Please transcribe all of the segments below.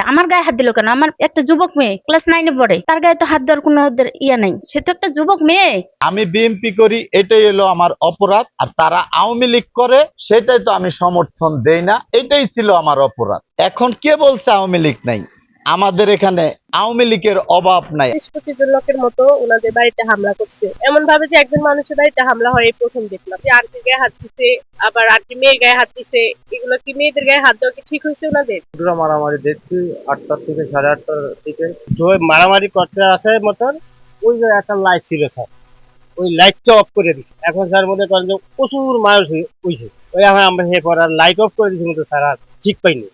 আমার গায়ে হাত দিল কেন? আমার একটা যুবক মেয়ে ক্লাস নাইনে পড়ে, তার গায়ে তো হাত দেওয়ার কোনো ওদের ইয়া নাই। সে তো একটা যুবক মেয়ে। আমি বিএমপি করি, এটাই হলো আমার অপরাধ, আর তারা আওয়ামী লীগ করে, সেটাই তো আমি সমর্থন দেই না, এটাই ছিল আমার অপরাধ। এখন কে বলছে আওয়ামী লীগ নাই? আমাদের এখানে আওয়ামী লীগের অভাব নাই। ত্রিশ লোকের মতো ওনাদের বাড়িতে হামলা করছে। এমন ভাবে যে একজন মানুষের বাড়িতে হামলা হয় এই প্রথম দেখলাম। যে আরকি গায়ে হাত দিছে আবার আরকি মেয়ের গায়ে হাত দিছে এগুলো কি মেয়েদের গায়ে হাত দেওয়া কি ঠিক হয়েছে ওনাদের? পুরো মারামারি দেখছি আটটার থেকে সাড়ে আটটার দিকে। তো ওই মারামারি করতে আসে মতন ওই যে একটা লাইট ছিল স্যার ওই লাইটটা অফ করে দিচ্ছে এখন স্যার মনে করেন যে প্রচুর মানুষ হয়েছে ওই এখন আমরা হে পর লাইট অফ করে দিচ্ছি মতো স্যার আর ঠিক পাইনি।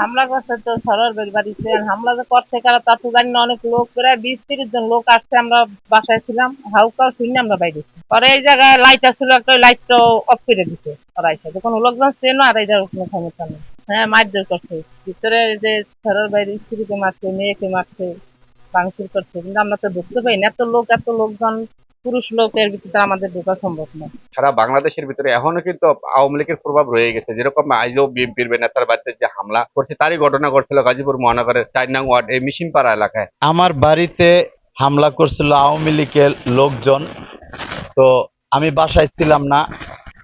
হামলা করছে তো সরোয়ার বাড়িতে। হামলা যে করছে কারা তা তো জানি না, অনেক লোক, প্রায় বিশ তিরিশ জন লোক আসছে, আমরা বাসায় ছিলাম। হাউকা শুনে আমরা বাইরে। পরে এই জায়গায় লাইট আসছিল, একটা লাইটটা অফ করে দিছে, ওরা এসে কোনো লোকজন চেনো আর এই জায়গায় কোনো সমস্যা নেই। হ্যাঁ মারধর করছে। ভিতরে যে সরোয়ার বাইরে স্ত্রীকে মারছে, মেয়েকে মারছে, ভাঙচুর করছে। কিন্তু আমরা তো ঢুকতে পারি না, এত লোক, এত লোকজন পুরুষ লোকের ভিতরে আমাদের ঢোকা সম্ভব না। সারা বাংলাদেশের ভিতরে এখনও কিন্তু আওয়ামী লীগের প্রভাব রয়ে গেছে। যেরকম আইজও বিএনপির নেতার বাড়িতে যে হামলা করছে তারই ঘটনা ঘটছিল গাজীপুর মহানগরের চার নং ওয়ার্ড এই মিশিনপাড়া এলাকায়। আমার বাড়িতে হামলা করছিল আওয়ামী লীগের লোকজন। তো আমি বাসায় ছিলাম না।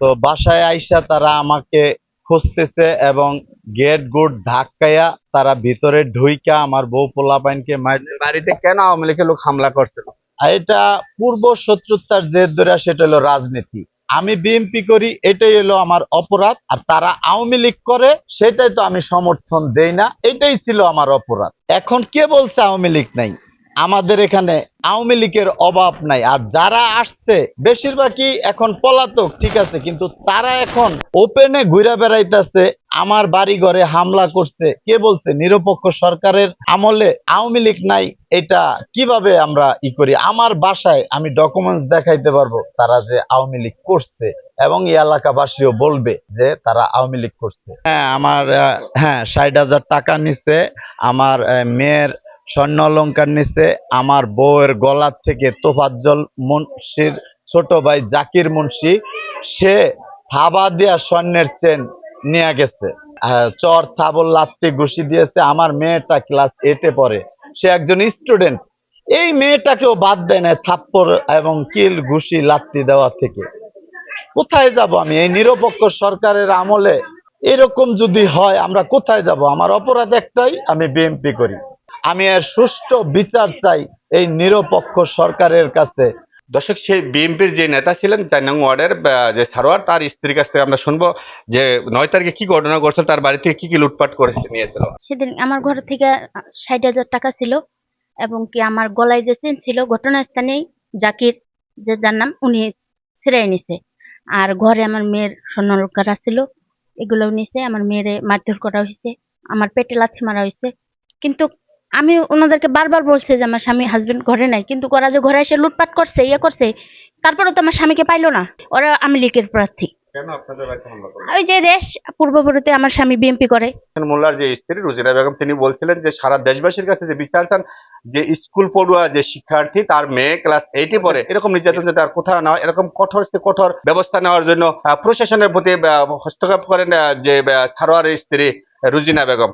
তো বাসায় আইসা তারা আমাকে খুঁজতেছে এবং গেট গুড ধাক্কাইয়া তারা ভিতরে ঢুইকা আমার বউ পোলাপাইনকে মার বাড়িতে কেন আওয়ামী লীগের লোক হামলা করছিল? এটা পূর্ব শত্রুতার যে ধরে সেটা হলো রাজনীতি। আমি বিএনপি করি, এটাই হলো আমার অপরাধ, আর তারা আওয়ামী লীগ করে, সেটাই তো আমি সমর্থন দেই না, এটাই ছিল আমার অপরাধ। এখন কে বলছে আওয়ামী লীগ নাই? আমাদের এখানে আওয়ামী লীগের অভাব নাই। আর যারা আসছে, বেশিরভাগই এখন পলাতক, ঠিক আছে? কিন্তু তারা এখন ওপেনে ঘুরে বেড়াইতেছে, আমার বাড়ি ঘরে হামলা করছে। কে বলছে? নিরপেক্ষ সরকারের আমলে আওয়ামী লীগ নাই, এটা কীভাবে আমরা ই করি? আমার বাসায় আমি ডকুমেন্টস দেখাইতে পারব, তারা যে আওয়ামী লীগ করছে এবং এই এলাকাবাসীও বলবে যে তারা আওয়ামী লীগ করছে। হ্যাঁ আমার হ্যাঁ ষাট হাজার টাকা নিচ্ছে আমার মেয়ের স্বর্ণ অলঙ্কার নিচে আমার বউয়ের গলার থেকে তোফাজ্জল মুন্সির ছোট ভাই জাকির মুন্সি, সে থাবা দেয়া স্বর্ণের চেন নিয়ে গেছে। চর, থাবল, লাত্তি ঘুষি দিয়েছে। আমার মেয়েটা ক্লাস এইটে পড়ে। সে একজন স্টুডেন্ট এই মেয়েটাকেও বাদ দেয় না থাপ্পড় এবং কিল, ঘুষি, লাত্তি দেওয়া থেকে। কোথায় যাব আমি? এই নিরপেক্ষ সরকারের আমলে এরকম যদি হয়, আমরা কোথায় যাব? আমার অপরাধ একটাই, আমি বিএমপি করি। আমি এর সুষ্ঠু বিচার চাই এই নিরপেক্ষ সরকারের কাছে। দর্শক সেই বিএনপির যে নেতা ছিলেন চার নং ওয়ার্ডের যে সারোয়ার তার স্ত্রীর কাছ থেকে আমরা শুনব যে নয় তারিখে কি ঘটনা ঘটছিল তার বাড়ি থেকে কি কি লুটপাট করে নিয়েছিল। সেদিন আমার ঘর থেকে ষাট হাজার টাকা ছিল এবং কি আমার গলায় যে চেন ছিল ঘটনাস্থানেই জাকির যে যার নাম উনি ছিঁড়াই নিছে। আর ঘরে আমার মেয়ের স্বর্ণলঙ্কার ছিল এগুলো নিছে আমার মেয়েরে মারধর করা হয়েছে আমার পেটে লাথি মারা হয়েছে। কিন্তু আমি ওনাদেরকে বারবার বলছি যে আমার স্বামী হাজবেন্ড ঘরে নাই কিন্তু ওরা যে ঘরে এসে লুটপাট করছে ইয়ে করছে তারপরে তো আমার স্বামীকে পাইলো না। ওরা আমি লীগের প্রার্থী ওই যে রেশ পূর্ববর্তীতে আমার স্বামী বিএমপি করে। মোল্লার যে স্ত্রী রুজিনা বেগম তিনি বলছিলেন যে সারা দেশবাসীর কাছে যে বিচার চান যে স্কুল পড়ুয়া যে শিক্ষার্থী তার মেয়ে ক্লাস এইটে পড়ে এরকম নির্যাতন যাতে আর কোথাও না হয়, এরকম কঠোর কঠোর ব্যবস্থা নেওয়ার জন্য প্রশাসনের প্রতি হস্তক্ষেপ করেন যে আহ, সারোয়ারের স্ত্রী রুজিনা বেগম।